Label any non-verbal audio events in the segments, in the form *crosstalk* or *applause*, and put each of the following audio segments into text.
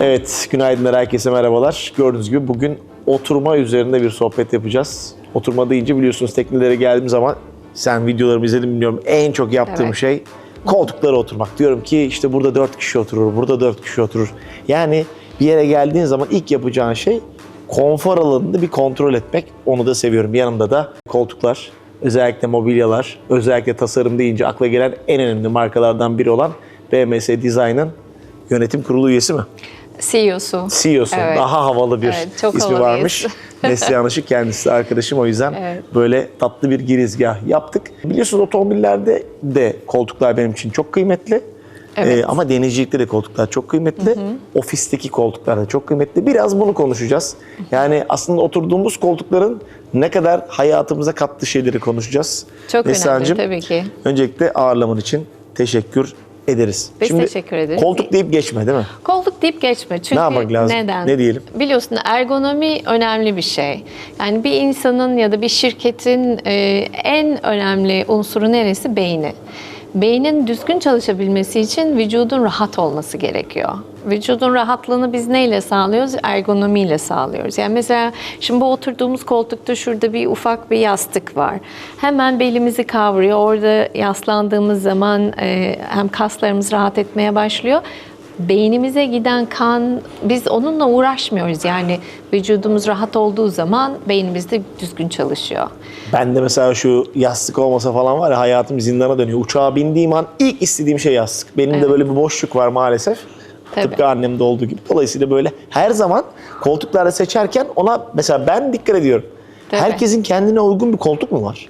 Evet, günaydınlar herkese merhabalar. Gördüğünüz gibi bugün oturma üzerinde bir sohbet yapacağız. Oturma deyince biliyorsunuz teknelere geldiğim zaman sen videolarımı izledin biliyorum en çok yaptığım Evet. şey koltuklara oturmak. Diyorum ki işte burada dört kişi oturur, burada dört kişi oturur. Yani bir yere geldiğin zaman ilk yapacağın şey konfor alanını bir kontrol etmek. Onu da seviyorum. Yanımda da koltuklar, özellikle mobilyalar, özellikle tasarım deyince akla gelen en önemli markalardan biri olan BMS Design'ın yönetim kurulu üyesi mi? CEO'su. CEO'su. Evet. Daha havalı bir Evet, çok ismi havalıyız. varmış. *laughs* Neslihan Işık kendisi arkadaşım o yüzden Evet. böyle tatlı bir girizgah yaptık. Biliyorsunuz otomobillerde de koltuklar benim için çok kıymetli. Evet. Ee, ama deneyicilikte de koltuklar çok kıymetli. Ofisteki koltuklar da çok kıymetli. Biraz bunu konuşacağız. Yani aslında oturduğumuz koltukların ne kadar hayatımıza kattığı şeyleri konuşacağız. Çok önemli, Neslihan'cığım, tabii ki. Öncelikle ağırlaman için teşekkür ederiz. Biz teşekkür ederiz. Koltuk deyip geçme değil mi? Koltuk deyip geçme. Çünkü Ne yapmak lazım? Neden? Ne diyelim? Biliyorsun ergonomi önemli bir şey. Yani bir insanın ya da bir şirketin e, en önemli unsuru neresi? Beyni. Beynin düzgün çalışabilmesi için vücudun rahat olması gerekiyor. Vücudun rahatlığını biz neyle sağlıyoruz? Ergonomiyle sağlıyoruz. Yani mesela şimdi bu oturduğumuz koltukta şurada bir ufak bir yastık var. Hemen belimizi kavruyor. Orada yaslandığımız zaman e, hem kaslarımız rahat etmeye başlıyor beynimize giden kan biz onunla uğraşmıyoruz. Yani vücudumuz rahat olduğu zaman beynimiz de düzgün çalışıyor. Ben de mesela şu yastık olmasa falan var ya hayatım zindana dönüyor. Uçağa bindiğim an ilk istediğim şey yastık. Benim de böyle bir boşluk var maalesef. Tabii. Tıpkı annemde olduğu gibi. Dolayısıyla böyle her zaman koltukları seçerken ona mesela ben dikkat ediyorum. Tabii. Herkesin kendine uygun bir koltuk mu var?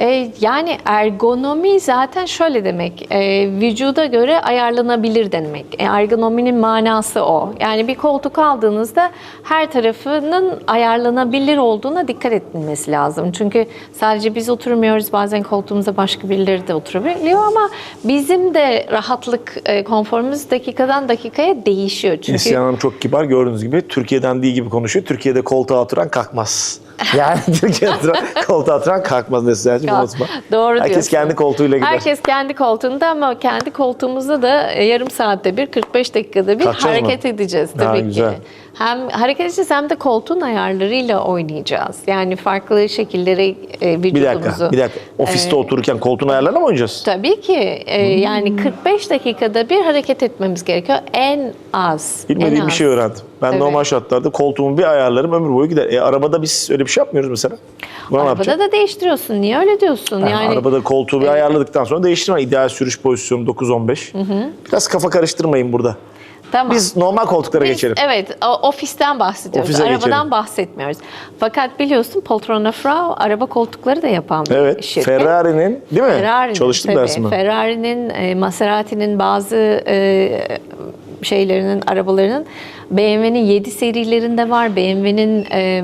E, yani ergonomi zaten şöyle demek, e, vücuda göre ayarlanabilir demek. E, ergonominin manası o. Yani bir koltuk aldığınızda her tarafının ayarlanabilir olduğuna dikkat edilmesi lazım. Çünkü sadece biz oturmuyoruz, bazen koltuğumuza başka birileri de oturabiliyor ama bizim de rahatlık, e, konforumuz dakikadan dakikaya değişiyor. Çünkü Neslihan Hanım çok kibar gördüğünüz gibi Türkiye'den değil gibi konuşuyor. Türkiye'de koltuğa oturan kalkmaz. *laughs* Yani oturan, koltuğa oturan kalkmaz Kalk- unutma. Doğru Herkes diyorsun. kendi koltuğuyla gider. Herkes kendi koltuğunda ama kendi koltuğumuzda da e, yarım saatte bir, 45 dakikada bir Kalkacağız mı? hareket edeceğiz Ha, tabii güzel. Hem hareket edeceğiz hem de koltuğun ayarlarıyla oynayacağız. Yani farklı şekillere e, Bir vücudumuzu. dakika, bir dakika. Ofiste e, otururken koltuğun ayarlarına mı oynayacağız? Tabii ki. e, Hmm. Yani 45 dakikada bir hareket etmemiz gerekiyor. En az. Bilmediğim en bir az. şey öğrendim. Ben Tabii. normal şartlarda koltuğumu bir ayarlarım ömür boyu gider. E, arabada biz öyle bir şey yapmıyoruz mesela. Buna ne Arabada da değiştiriyorsun. Niye öyle diyorsun? Yani Yani, arabada koltuğu bir ayarladıktan sonra değiştirme. İdeal sürüş pozisyonu 9-15. Biraz kafa karıştırmayın burada. Tamam. Biz normal koltuklara Biz, geçelim. Evet, ofisten bahsediyoruz. Ofise Arabadan geçelim. bahsetmiyoruz. Fakat biliyorsun Poltrona Frau araba koltukları da yapan bir Evet. şirket. Ferrari'nin değil mi? Ferrari'nin, Çalıştım tabii. dersime. Ferrari'nin, e, Maserati'nin bazı e, şeylerinin, arabalarının BMW'nin 7 serilerinde var. BMW'nin e,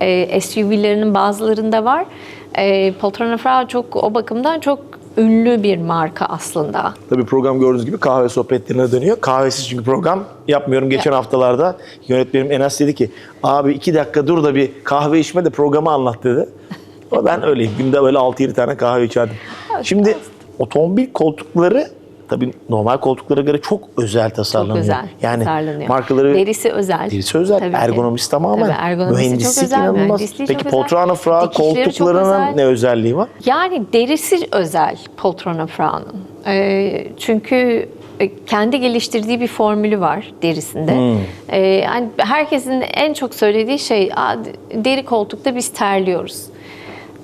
e, SUV'lerinin bazılarında var. E, Poltrona Frau çok o bakımdan çok ünlü bir marka aslında. Tabii program gördüğünüz gibi kahve sohbetlerine dönüyor. Kahvesiz çünkü program yapmıyorum. Geçen haftalarda yönetmenim Enes dedi ki abi iki dakika dur da bir kahve içme de programı anlat dedi. Ama ben öyleyim. Günde böyle 6-7 tane kahve içerdim. *laughs* Şimdi otomobil koltukları tabii normal koltuklara göre çok özel tasarlanıyor. Çok özel yani tasarlanıyor. markaları derisi özel. Derisi özel, Tabii ki. ergonomisi tamamen. Tabii, ergonomisi Mühendislik çok özel, inanılmaz. Peki Poltrona Fra dikişleri çok koltuklarının özel. ne özelliği var? Yani derisi özel Poltrona Frau'nun. Ee, çünkü e, kendi geliştirdiği bir formülü var derisinde. Hmm. Ee, yani herkesin en çok söylediği şey "Aa, deri koltukta biz terliyoruz.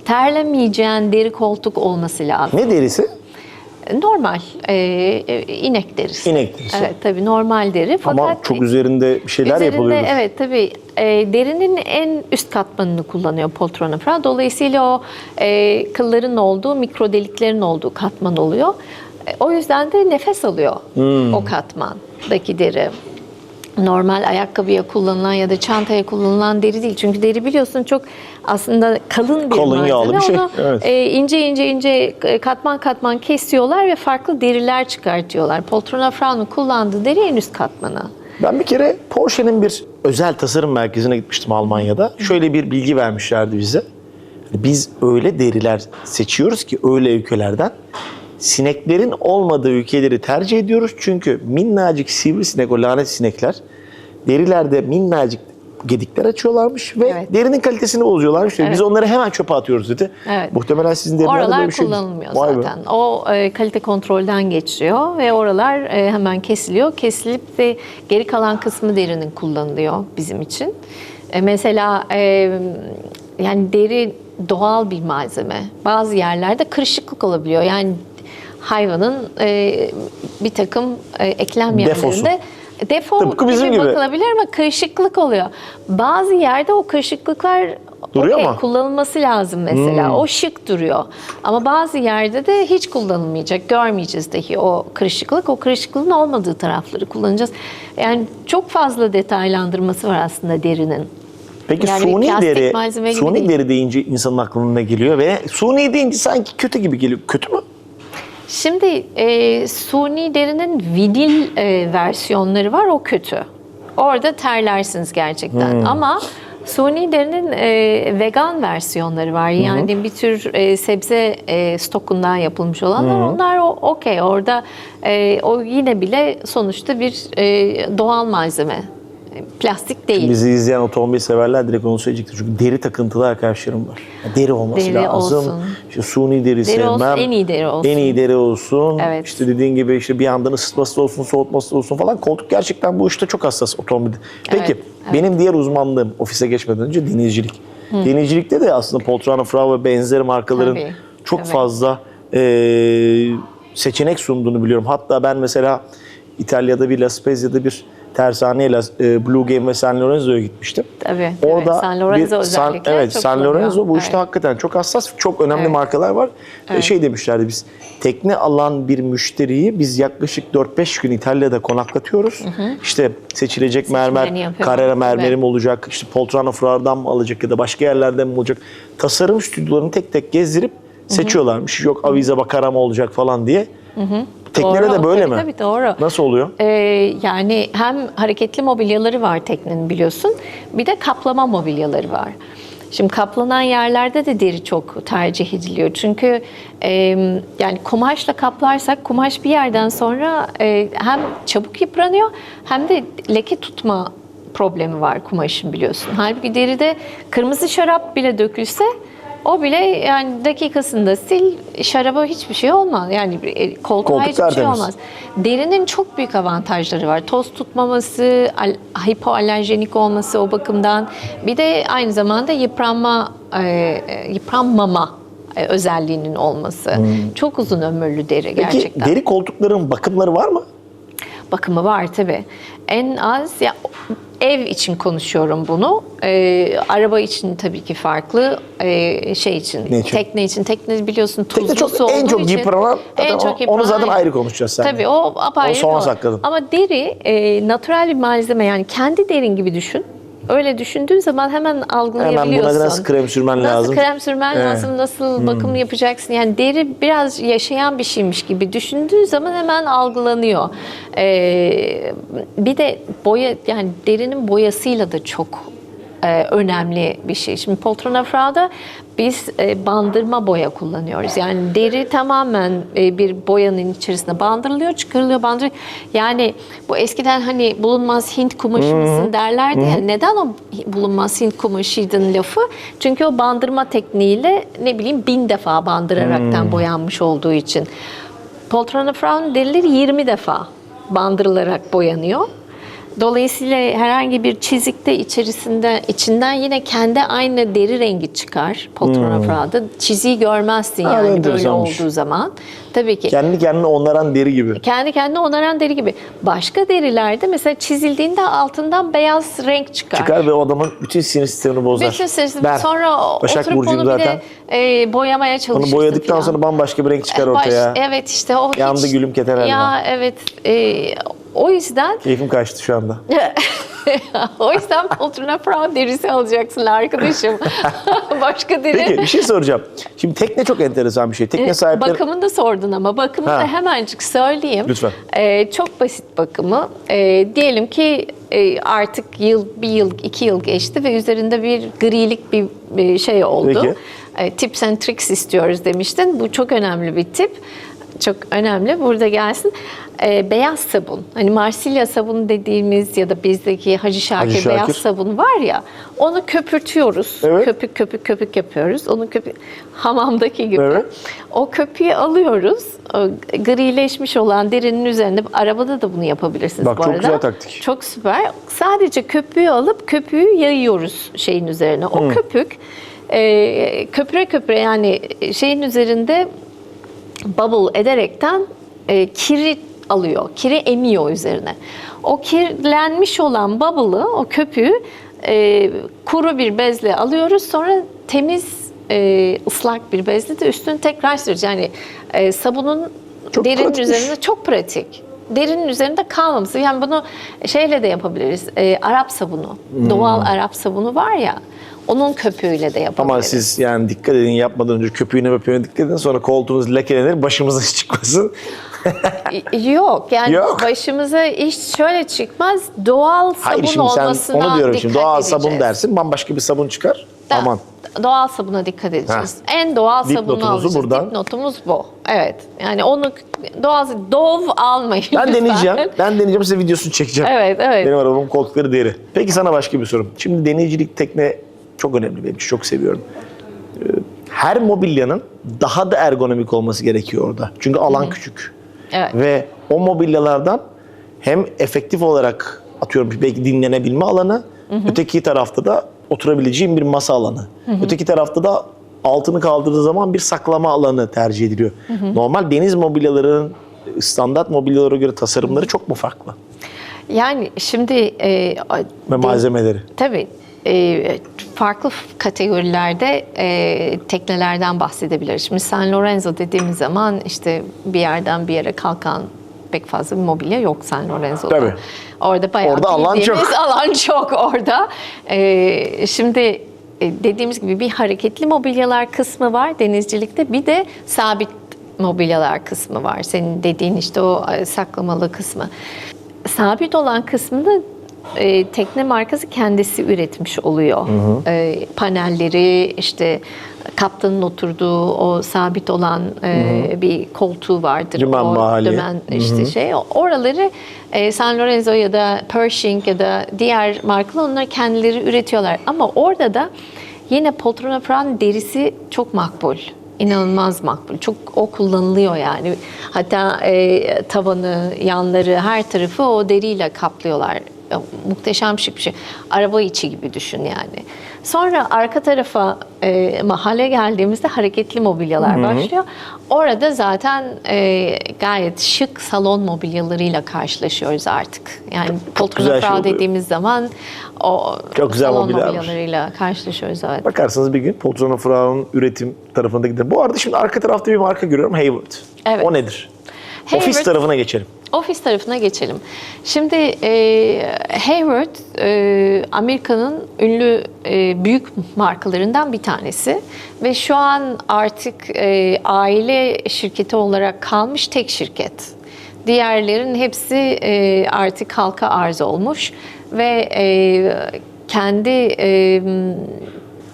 Terlemeyeceğin deri koltuk olması lazım. Ne derisi? Normal e, e, inek derisi. İnek derisi. Evet tabii normal deri. Ama Fakat çok üzerinde bir şeyler Üzerinde yapılıyor. evet tabii e, derinin en üst katmanını kullanıyor Poltrona Fra. Dolayısıyla o e, kılların olduğu, mikro deliklerin olduğu katman oluyor. E, o yüzden de nefes alıyor Hmm. o katmandaki deri. Normal ayakkabıya kullanılan ya da çantaya kullanılan deri değil. Çünkü deri biliyorsun çok aslında kalın bir Kalın, malzeme. yağlı bir şey, Onu evet. e, ince ince ince e, katman katman kesiyorlar ve farklı deriler çıkartıyorlar. Poltrona Frau'nun kullandığı deri en üst katmanı. Ben bir kere Porsche'nin bir özel tasarım merkezine gitmiştim Almanya'da. Şöyle bir bilgi vermişlerdi bize. Biz öyle deriler seçiyoruz ki öyle ülkelerden sineklerin olmadığı ülkeleri tercih ediyoruz. Çünkü minnacık sivrisinek, o lanet sinekler derilerde minnacık gedikler açıyorlarmış ve Evet. derinin kalitesini bozuyorlarmış. Biz Evet. onları hemen çöpe atıyoruz dedi. Evet. Muhtemelen sizin derilerde böyle Oralar bir şey. kullanılmıyor Vay be. zaten. O e, kalite kontrolden geçiyor ve oralar e, hemen kesiliyor. Kesilip de geri kalan kısmı derinin kullanılıyor bizim için. E, mesela e, yani deri doğal bir malzeme. Bazı yerlerde kırışıklık olabiliyor. Yani hayvanın e, bir takım e, eklem Defosu. yerlerinde defo Tıpkı bizim gibi. bakılabilir ama kırışıklık oluyor. Bazı yerde o kırışıklıklar Duruyor okey? Hmm. kullanılması lazım mesela. O şık duruyor. Ama bazı yerde de hiç kullanılmayacak. Görmeyeceğiz dahi o kırışıklık. O kırışıklığın olmadığı tarafları kullanacağız. Yani çok fazla detaylandırması var aslında derinin. Peki Yani bir suni plastik deri, gibi suni değil. deri deyince insanın aklına ne geliyor ve suni deyince sanki kötü gibi geliyor. Kötü mü? Şimdi e, suni derinin vinil e, versiyonları var. O kötü. Orada terlersiniz gerçekten. Hmm. Ama suni derinin e, vegan versiyonları var. Yani bir tür e, sebze e, stokundan yapılmış olanlar. Onlar o okey. Orada e, o yine bile sonuçta bir e, doğal malzeme. E, Plastik değil. Bizi izleyen otomobil severler direkt onu söyleyecektir. Çünkü deri takıntılı arkadaşlarım var. Ya Deri olması Deri lazım. olsun. İşte suni deri, sevmem. olsun, en iyi deri olsun. En iyi deri olsun. Evet. İşte dediğin gibi işte bir yandan ısıtması da olsun, soğutması da olsun falan. Koltuk gerçekten bu işte çok hassas otomobilde. Peki Evet, evet. benim diğer uzmanlığım ofise geçmeden önce denizcilik. Denizcilikte de aslında Poltrona Frau ve benzeri markaların Tabii, çok tabii. fazla eee, seçenek sunduğunu biliyorum. Hatta ben mesela İtalya'da bir La Spezia'da bir tersaneye La- e, Blue Game ve San Lorenzo'ya gitmiştim. Tabii, Orada evet, San Lorenzo bir- San- özellikle evet, çok San. Lorenzo bu işte Evet. hakikaten çok hassas, çok önemli Evet. markalar var. E, Şey demişlerdi biz, tekne alan bir müşteriyi biz yaklaşık 4-5 gün İtalya'da konaklatıyoruz. İşte seçilecek mermer. Carrera mermeri Evet. mi olacak, işte Poltrona Frar'dan mı alacak ya da başka yerlerden mi olacak? Tasarım stüdyolarını tek tek gezdirip seçiyorlarmış. Yok avize bakara mı olacak falan diye. Teknede Doğru, de böyle tabii, mi? Tabii doğru. Nasıl oluyor? Ee, yani hem hareketli mobilyaları var teknenin biliyorsun. Bir de kaplama mobilyaları var. Şimdi kaplanan yerlerde de deri çok tercih ediliyor. Çünkü e, yani kumaşla kaplarsak kumaş bir yerden sonra e, hem çabuk yıpranıyor hem de leke tutma problemi var kumaşın biliyorsun. Halbuki deride kırmızı şarap bile dökülse o bile yani dakikasında sil şaraba hiçbir şey olmaz. Yani e, koltuğa Koltuk hiçbir şey olmaz. Derinin çok büyük avantajları var. Toz tutmaması, al- hipoalerjenik olması o bakımdan. Bir de aynı zamanda yıpranma, e, e, yıpranmama e, özelliğinin olması. Çok uzun ömürlü deri Hmm. Peki gerçekten. deri koltukların bakımları var mı? Bakımı var tabii. En az ya ev için konuşuyorum bunu. Ee, araba için tabii ki farklı. Ee, şey için, Ne için? tekne için. Tekne biliyorsun tuzlu Tekne çok- en çok için. yıpranan, zaten o- onu zaten ayrı konuşacağız seninle. Tabii o apayrı. Onu konu. sakladım. Ama deri e, natural bir malzeme yani kendi derin gibi düşün. Öyle düşündüğün zaman hemen algılayabiliyorsun. Hemen buna nasıl krem sürmen nasıl lazım? krem sürmen. Hmm. lazım, nasıl bakım yapacaksın. Yani deri biraz yaşayan bir şeymiş gibi düşündüğün zaman hemen algılanıyor. Ee, bir de boya yani derinin boyasıyla da çok e, önemli bir şey. Şimdi Poltrona Frau'da biz e, bandırma boya kullanıyoruz. Yani deri tamamen e, bir boyanın içerisine bandırılıyor, çıkarılıyor, bandırılıyor. Yani bu eskiden hani bulunmaz Hint kumaşı mısın derlerdi. ya. Neden o bulunmaz Hint kumaşıydın lafı? Çünkü o bandırma tekniğiyle ne bileyim bin defa bandıraraktan boyanmış olduğu için. Poltrona Frau'nun derileri 20 defa bandırılarak boyanıyor. Dolayısıyla herhangi bir çizikte içerisinde içinden yine kendi aynı deri rengi çıkar Poltrona Frau'da. Çiziği görmezsin Ha, yani böyle olduğu zaman. Tabii ki. Kendi kendine onaran deri gibi. Kendi kendine onaran deri gibi. Başka derilerde mesela çizildiğinde altından beyaz renk çıkar. Çıkar ve o adamın bütün sinir sistemini bozar. Bütün sesi Ben, sonra Başak oturup Burcu'yum onu bir zaten. de e, boyamaya çalışırsın. Onu boyadıktan falan. sonra bambaşka bir renk çıkar Baş- ortaya. evet işte o Yandı hiç- gülüm keten elma. Ya evet. e, o yüzden Keyfim kaçtı şu anda. *laughs* o yüzden Poltrona Frau derisi alacaksın arkadaşım. *laughs* *laughs* Başka deri. Peki bir şey soracağım. Şimdi tekne çok enteresan bir şey. Tekne sahipleri... Bakımını da sordun ama bakımını Ha. da hemencik söyleyeyim. Lütfen. Ee, çok basit bakımı. Ee, diyelim ki e, artık yıl, bir yıl, iki yıl geçti ve üzerinde bir grilik bir, bir şey oldu. Peki. E, tips and tricks istiyoruz demiştin. Bu çok önemli bir tip. Çok önemli. Burada gelsin. Ee, beyaz sabun. Hani Marsilya sabunu dediğimiz ya da bizdeki Hacı Şakir, Hacı beyaz Şakir. sabun var ya onu köpürtüyoruz. Evet. Köpük köpük köpük yapıyoruz. Onu köpük *laughs* hamamdaki gibi. Evet. O köpüğü alıyoruz. O grileşmiş olan derinin üzerinde arabada da bunu yapabilirsiniz Bak, bu çok arada. güzel taktik. Çok süper. Sadece köpüğü alıp köpüğü yayıyoruz şeyin üzerine. O köpük e, köpüre köpüre yani şeyin üzerinde bubble ederekten e, kiri alıyor. Kiri emiyor üzerine. O kirlenmiş olan bubble'ı, o köpüğü e, kuru bir bezle alıyoruz. Sonra temiz e, ıslak bir bezle de üstünü tekrar sürüyoruz. Yani e, sabunun Çok derinin pratikmiş. üzerinde çok pratik. Derinin üzerinde kalmaması. Yani bunu şeyle de yapabiliriz. E, Arap sabunu. Doğal Arap sabunu var ya. Onun köpüğüyle de yapabiliriz. Ama siz yani dikkat edin yapmadan önce köpüğüne öpüğüne dikkat edin sonra koltuğunuz lekelenir başımıza iş çıkmasın. *laughs* Yok yani Yok. başımıza iş şöyle çıkmaz. Doğal sabun Hayır şimdi sen olmasına onu diyorum şimdi dikkat doğal edeceğiz. sabun dersin bambaşka bir sabun çıkar. Da- Aman. Doğal sabuna dikkat edeceğiz. En doğal sabunu Dipnotumuzu alacağız. buradan. Dipnotumuz bu. Evet. Yani onu doğal Dove almayın Ben lütfen. deneyeceğim. Ben deneyeceğim size videosunu çekeceğim. Evet, evet. Benim arabamın koltukları deri. Peki sana başka bir sorum. Şimdi deneyicilik tekne çok önemli benim için. Çok seviyorum. Ee, Her mobilyanın daha da ergonomik olması gerekiyor orada. Çünkü alan küçük. Evet. Ve o mobilyalardan hem efektif olarak atıyorum belki dinlenebilme alanı, öteki tarafta da oturabileceğim bir masa alanı. Öteki tarafta da altını kaldırdığı zaman bir saklama alanı tercih ediliyor. Normal deniz mobilyalarının standart mobilyalara göre tasarımları çok mu farklı? Yani şimdi e, Ve malzemeleri. Tabii. E, farklı kategorilerde e, teknelerden bahsedebiliriz. Şimdi San Lorenzo dediğimiz zaman işte bir yerden bir yere kalkan pek fazla bir mobilya yok San Lorenzo'da. Tabii. Orada bayağı Orada alan çok. *laughs* alan çok orada. E, şimdi dediğimiz gibi bir hareketli mobilyalar kısmı var denizcilikte. Bir de sabit mobilyalar kısmı var. Senin dediğin işte o saklamalı kısmı. Sabit olan kısmını e, tekne markası kendisi üretmiş oluyor. E, panelleri işte kaptanın oturduğu o sabit olan e, bir koltuğu vardır. Dümen o mahalli. dümen işte şey. Oraları e, San Lorenzo ya da Pershing ya da diğer markalar onları kendileri üretiyorlar. Ama orada da yine Poltronafran derisi çok makbul. İnanılmaz makbul. Çok o kullanılıyor yani. Hatta e, tavanı, yanları, her tarafı o deriyle kaplıyorlar. Ya, muhteşem şık bir şey. Araba içi gibi düşün yani. Sonra arka tarafa e, mahalle geldiğimizde hareketli mobilyalar başlıyor. Orada zaten e, gayet şık salon mobilyalarıyla karşılaşıyoruz artık. Yani Poltronafran şey dediğimiz zaman o Çok güzel salon mobilyalar. mobilyalarıyla karşılaşıyoruz evet. Bakarsanız bir gün Poltrona Frau'nun üretim tarafına gidelim. Bu arada şimdi arka tarafta bir marka görüyorum Hayward. Evet. O nedir? Ofis Hayward- tarafına geçelim. Ofis tarafına geçelim. Şimdi e, Hayward e, Amerika'nın ünlü e, büyük markalarından bir tanesi ve şu an artık e, aile şirketi olarak kalmış tek şirket. Diğerlerin hepsi e, artık halka arz olmuş ve e, kendi e,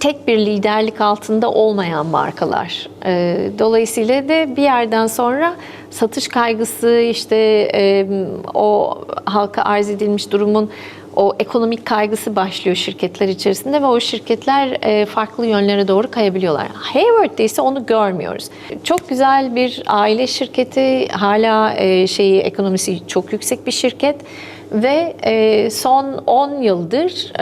tek bir liderlik altında olmayan markalar. Ee, Dolayısıyla da bir yerden sonra satış kaygısı işte o halka arz edilmiş durumun o ekonomik kaygısı başlıyor şirketler içerisinde ve o şirketler e, farklı yönlere doğru kayabiliyorlar. Hayward'de ise onu görmüyoruz. Çok güzel bir aile şirketi, hala e, şeyi ekonomisi çok yüksek bir şirket ve e, son 10 yıldır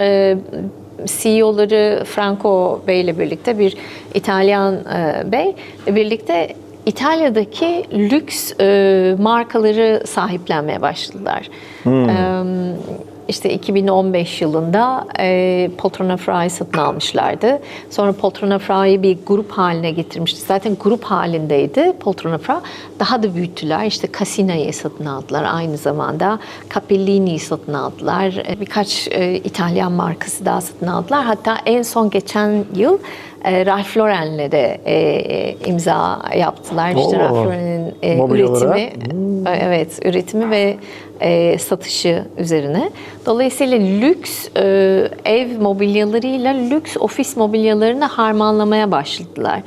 CEO'ları Franco Bey ile birlikte bir İtalyan e, bey birlikte İtalya'daki lüks e, markaları sahiplenmeye başladılar. E, işte 2015 yılında e, Poltrona Fra'yı satın almışlardı. Sonra Poltrona Fra'yı bir grup haline getirmişti. Zaten grup halindeydi Poltrona Fra. Daha da büyüttüler. İşte Casina'yı satın aldılar aynı zamanda. Capellini'yi satın aldılar. E, Birkaç e, İtalyan markası daha satın aldılar. Hatta en son geçen yıl e, Ralph Lauren'le de e, imza yaptılar. İşte Oo, Ralph Lauren'in e, üretimi, e, evet üretimi ve e, satışı üzerine. Dolayısıyla lüks e, ev mobilyalarıyla lüks ofis mobilyalarını harmanlamaya başladılar.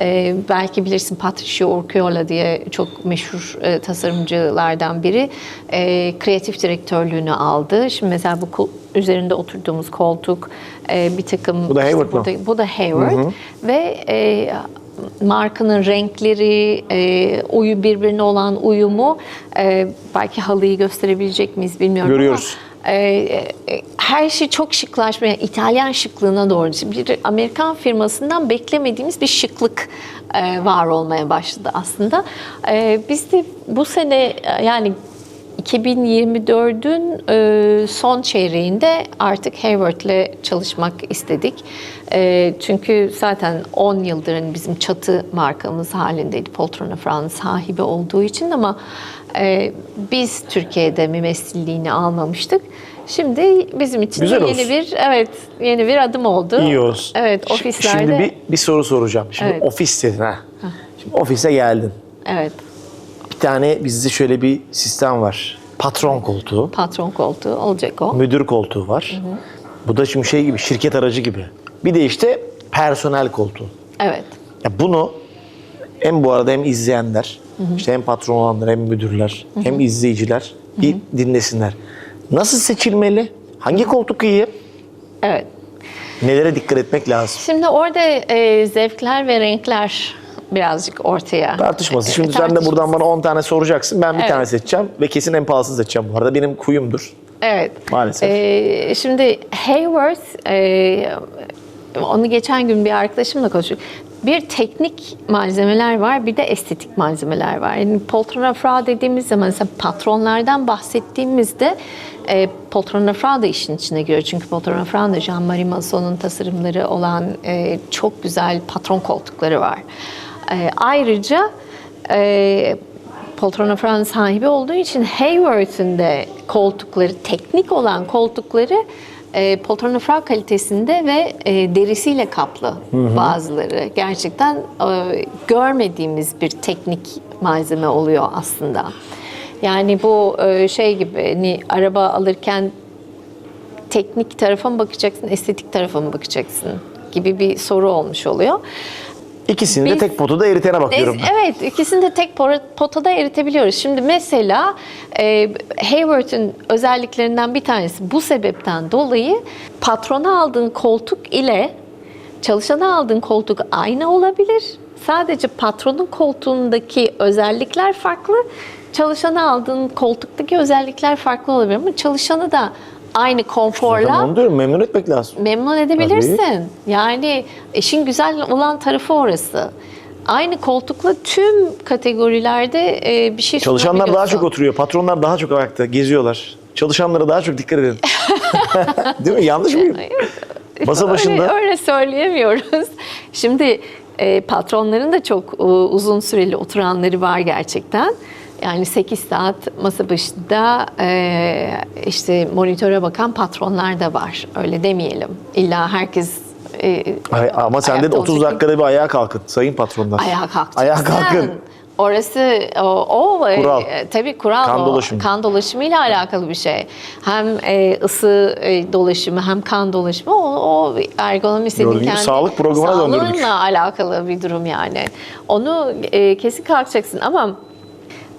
E, belki bilirsin Patricio Urquiola diye çok meşhur e, tasarımcılardan biri e, kreatif direktörlüğünü aldı. Şimdi mesela bu üzerinde oturduğumuz koltuk e, bir takım... Bu da işte Hayward mı? burada- bu da Hayward ve e, markanın renkleri, e, uyu birbirine olan uyumu e, belki halıyı gösterebilecek miyiz bilmiyorum Görüyoruz. ama e, e, her şey çok şıklaşmaya, İtalyan şıklığına doğru. Bir Amerikan firmasından beklemediğimiz bir şıklık e, var olmaya başladı aslında. E, biz de bu sene e, yani 2024'ün e, son çeyreğinde artık Hayward'le çalışmak istedik. Çünkü zaten 10 yıldır bizim çatı markamız halindeydi. Poltrona Fran's sahibi olduğu için ama biz Türkiye'de mümessilliğini almamıştık. Şimdi bizim için Güzel yeni olsun. bir evet yeni bir adım oldu. İyi olsun. Evet ofislerde. Şimdi bir, bir soru soracağım. Şimdi Evet. ofis dedin ha. Şimdi ofise geldin. Evet Bir tane bizde şöyle bir sistem var. Patron koltuğu, patron koltuğu olacak o. müdür koltuğu var. Bu da şimdi şey gibi, şirket aracı gibi. Bir de işte personel koltuğu. Evet. Ya bunu hem bu arada hem izleyenler, işte hem patron olanlar, hem müdürler, hem izleyiciler bir dinlesinler. Nasıl seçilmeli? Hangi koltuk iyi? Evet. Nelere dikkat etmek lazım? Şimdi orada e, zevkler ve renkler birazcık ortaya. Tartışması. Şimdi sen de tartışması. buradan bana 10 tane soracaksın. Ben bir Evet. tane seçeceğim ve kesin en pahalısını seçeceğim bu arada. Benim kuyumdur. Evet. Maalesef. E, şimdi Hayward, e, onu geçen gün bir arkadaşımla konuştuk. Bir teknik malzemeler var, bir de estetik malzemeler var. Yani poltrona fra dediğimiz zaman mesela patronlardan bahsettiğimizde e, poltrona fra da işin içine giriyor. Çünkü poltrona fra da Jean-Marie Masson'un tasarımları olan e, çok güzel patron koltukları var. E, ayrıca e, Poltrona Fran's sahibi olduğu için Hayward'ın de koltukları, teknik olan koltukları e, Poltrona Fra kalitesinde ve e, derisiyle kaplı bazıları. Gerçekten e, görmediğimiz bir teknik malzeme oluyor aslında. Yani bu e, şey gibi hani araba alırken teknik tarafa mı bakacaksın, estetik tarafa mı bakacaksın gibi bir soru olmuş oluyor. İkisini de Biz- tek potada eritene bakıyorum. Evet, ikisini de tek potada eritebiliyoruz. Şimdi mesela e, Hayward'ın özelliklerinden bir tanesi bu sebepten dolayı patrona aldığın koltuk ile çalışana aldığın koltuk aynı olabilir. Sadece patronun koltuğundaki özellikler farklı. Çalışana aldığın koltuktaki özellikler farklı olabilir ama çalışanı da aynı konforla onu diyorum memnun etmek lazım. memnun edebilirsin. Yani işin güzel olan tarafı orası. Aynı koltukla tüm kategorilerde e, bir şey Çalışanlar daha sunabiliyorsun. çok oturuyor. Patronlar daha çok ayakta geziyorlar. Çalışanlara daha çok dikkat edin. *laughs* *laughs* Değil mi? Yanlış mıyım? Masa başında. Öyle, öyle söyleyemiyoruz. Şimdi e, patronların da çok e, uzun süreli oturanları var gerçekten. Yani 8 saat masa başında e, işte monitöre bakan patronlar da var. Öyle demeyelim. İlla herkes e, Ay, ama sen de ayakta 30 olacak. dakikada bir ayağa kalkın sayın patronlar. Ayağa kalkacaksın. Ayağa kalkın. Orası o, o e, Kural. e, tabii kural Kan o. dolaşımı. Kan dolaşımıyla alakalı bir şey. Hem e, ısı e, dolaşımı hem kan dolaşımı o, o ergonomi gibi kendi sağlık programına döndürdük. alakalı bir durum yani. Onu e, kesin kalkacaksın ama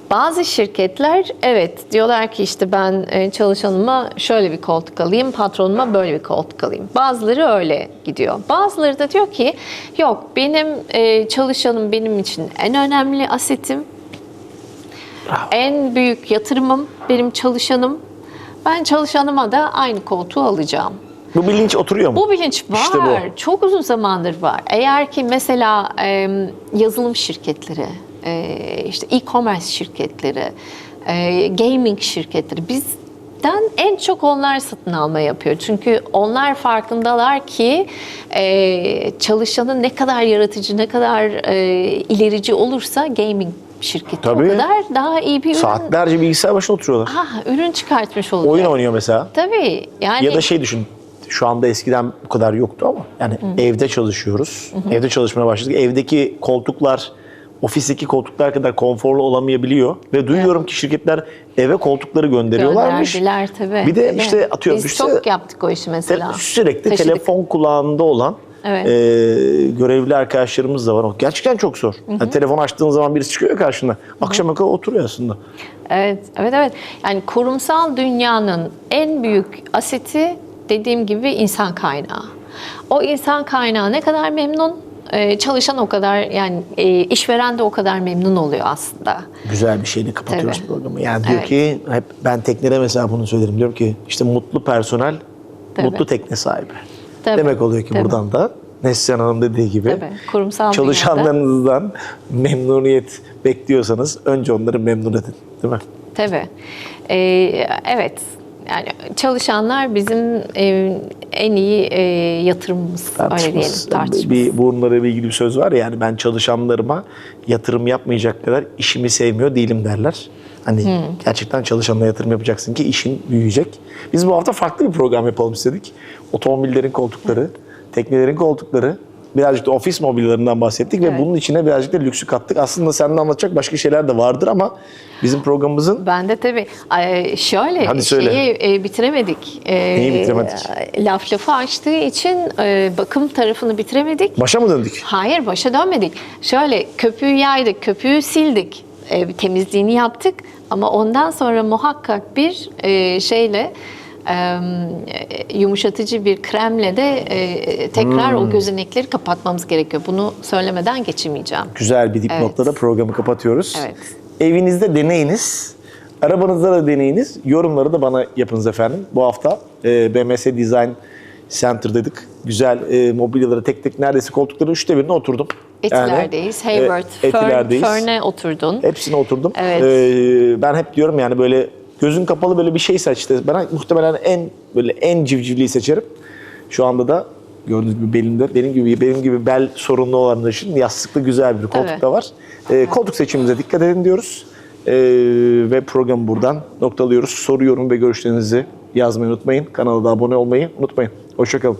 bazı şirketler evet diyorlar ki işte ben e, çalışanıma şöyle bir koltuk alayım, patronuma böyle bir koltuk alayım. Bazıları öyle gidiyor. Bazıları da diyor ki yok benim e, çalışanım benim için en önemli asetim. En büyük yatırımım benim çalışanım. Ben çalışanıma da aynı koltuğu alacağım. Bu bilinç oturuyor mu? Bu bilinç var. İşte bu. Çok uzun zamandır var. Eğer ki mesela yazılım şirketleri, işte e-commerce şirketleri, e, gaming şirketleri bizden en çok onlar satın alma yapıyor. Çünkü onlar farkındalar ki e, çalışanın ne kadar yaratıcı, ne kadar e, ilerici olursa gaming şirketi Tabii. o kadar daha iyi bir ürün, Saatlerce bilgisayar başında oturuyorlar. ha, ürün çıkartmış olacak. Oyun oynuyor mesela. Tabii. Yani Ya da şey düşün. Şu anda eskiden bu kadar yoktu ama yani evde çalışıyoruz. Evde çalışmaya başladık. Evdeki koltuklar ofisteki koltuklar kadar konforlu olamayabiliyor ve duyuyorum ki şirketler eve koltukları gönderiyorlarmış. Gönderdiler tabii. Bir de Tabii. işte atıyorum Biz işte çok yaptık o işi mesela. Te- sürekli Taşıdık. telefon kulağında olan Evet. e, görevli arkadaşlarımız da var. Gerçekten çok zor. Yani telefon açtığın zaman birisi çıkıyor karşına. Akşama kadar oturuyor aslında. Evet, evet, evet. Yani kurumsal dünyanın en büyük aseti dediğim gibi insan kaynağı. O insan kaynağı ne kadar memnun, e, çalışan o kadar yani e, işveren de o kadar memnun oluyor aslında. Güzel bir şeyle kapatıyoruz Tabii. programı. Yani diyor Evet. ki hep ben teknede mesela bunu söylerim. Diyorum ki işte mutlu personel Tabii. mutlu tekne sahibi. Tabii. Demek oluyor ki Tabii. buradan da Neslihan Hanım dediği gibi Tabii, kurumsal dünyada. çalışanlarınızdan memnuniyet bekliyorsanız önce onları memnun edin. Değil mi? Tabii. Ee, evet. Yani çalışanlar bizim e, en iyi e, yatırımımız. Öyle diyelim. Tartışmasız. Bir, bununla ilgili bir söz var ya yani ben çalışanlarıma yatırım yapmayacak kadar işimi sevmiyor değilim derler. Hani Hmm. gerçekten çalışanla yatırım yapacaksın ki işin büyüyecek. Biz bu hafta farklı bir program yapalım istedik. Otomobillerin koltukları, teknelerin koltukları, birazcık da ofis mobilyalarından bahsettik ve Evet. bunun içine birazcık da lüksü kattık. Aslında seninle anlatacak başka şeyler de vardır ama bizim programımızın Ben de tabii şöyle Hadi söyle. şeyi e, bitiremedik. E, Neyi bitiremedik? Laf lafı açtığı için e, bakım tarafını bitiremedik. başa mı döndük? Hayır başa dönmedik. Şöyle köpüğü yaydık, köpüğü sildik. E, temizliğini yaptık ama ondan sonra muhakkak bir e, şeyle e, yumuşatıcı bir kremle de e, tekrar Hmm. o gözenekleri kapatmamız gerekiyor. Bunu söylemeden geçemeyeceğim. Güzel bir dipnotla da programı kapatıyoruz. Evet. Evinizde deneyiniz. Arabanızda da deneyiniz. Yorumları da bana yapınız efendim. Bu hafta e, BMS Design Center'daydık. Güzel e, mobilyaları tek tek neredeyse koltukların üçte birine oturdum. Etiler'deyiz. Yani, e, Hayward, Fern, Etiler'deyiz. Fern'e oturdun. Hepsine oturdum. Evet. E, ben hep diyorum yani böyle gözün kapalı böyle bir şey seç. işte. Ben muhtemelen en böyle en civcivliyi seçerim. Şu anda da gördüğünüz gibi belimde benim gibi benim gibi bel sorunlu olanlar için yastıklı güzel bir koltuk Tabii. da var. E, koltuk seçimimize dikkat edin diyoruz. E, ve programı buradan noktalıyoruz. Soru, yorum ve görüşlerinizi yazmayı unutmayın. Kanala da abone olmayı unutmayın. Hoşçakalın.